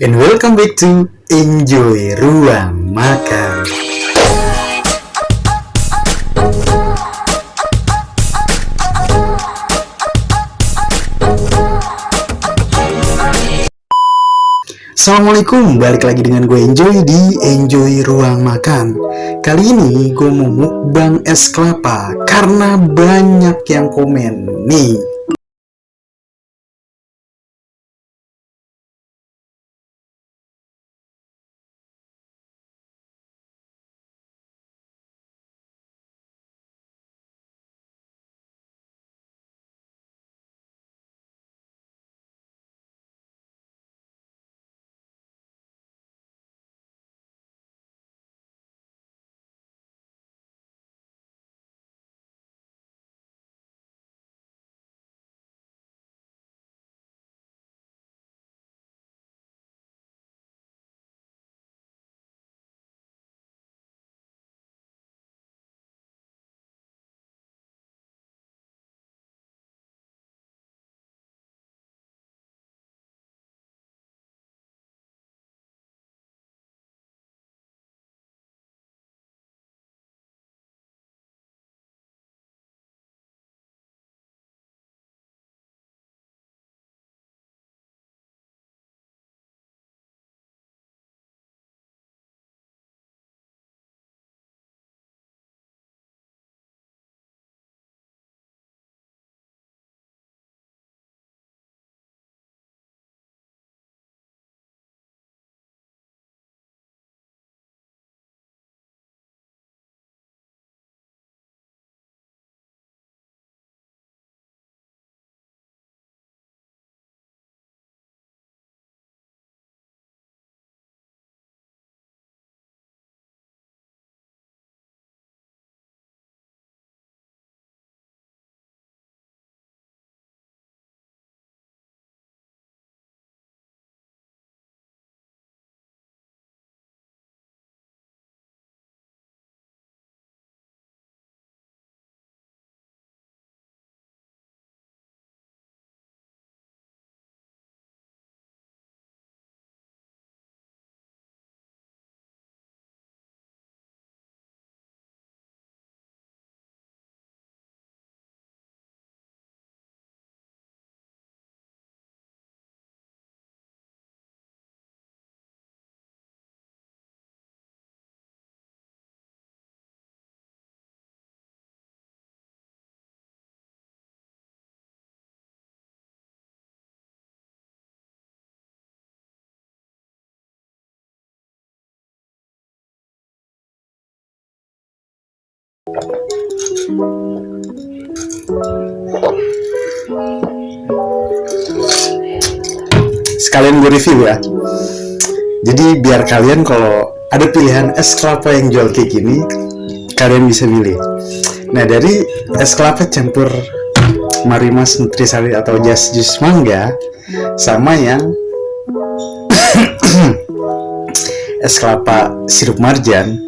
and welcome back to Enjoy Ruang Makan. Assalamualaikum, balik lagi dengan gue Enjoy di Enjoy Ruang Makan Kali ini gue mau mukbang es kelapa Karena banyak yang komen Nih, sekalian gue review ya. Jadi biar kalian kalau ada pilihan es kelapa yang jual kayak gini kalian bisa pilih nah dari es kelapa campur marimas nutrisari atau jas jus mangga sama yang es kelapa sirup marjan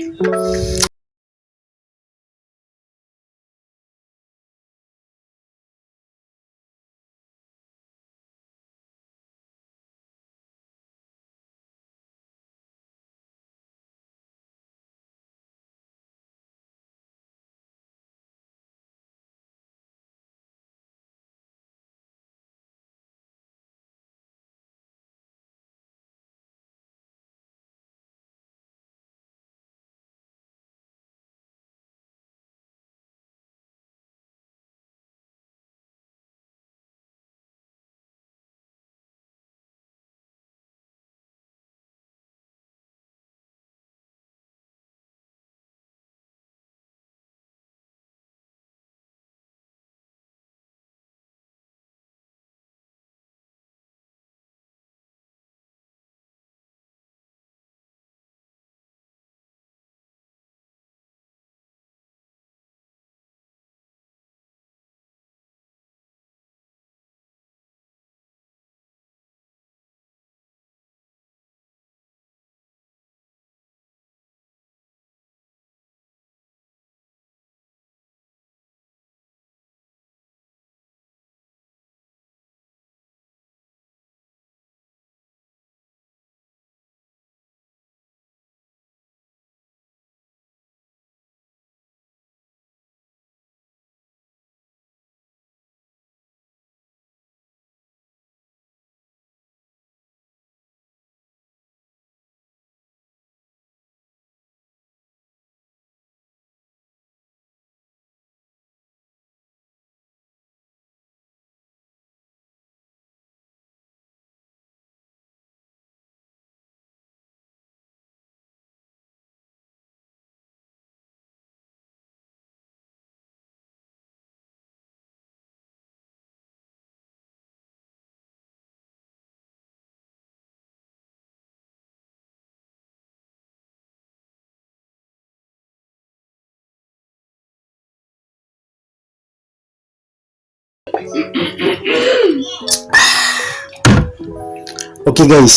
Oke guys,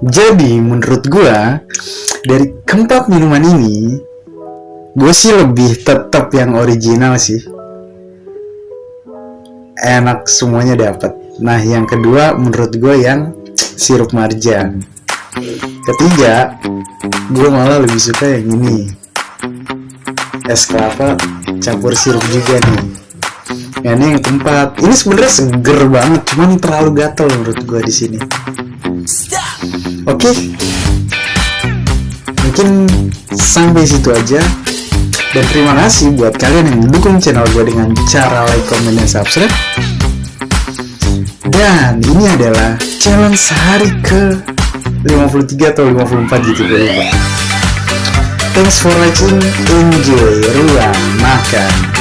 jadi menurut gua dari keempat minuman ini, gue sih lebih tetap yang original sih. Enak semuanya dapat. Nah yang kedua menurut gue yang sirup marjan. Ketiga, gue malah lebih suka yang ini. Es kelapa campur sirup juga nih. Ya, ini yang keempat. Ini sebenarnya seger banget, cuman terlalu gatel menurut gue di sini. Oke, mungkin sampai situ aja. Dan terima kasih buat kalian yang mendukung channel gue dengan cara like, comment, dan subscribe. Dan ini adalah challenge sehari ke 53 atau 54 gitu gue. Thanks for watching, enjoy ruang makan.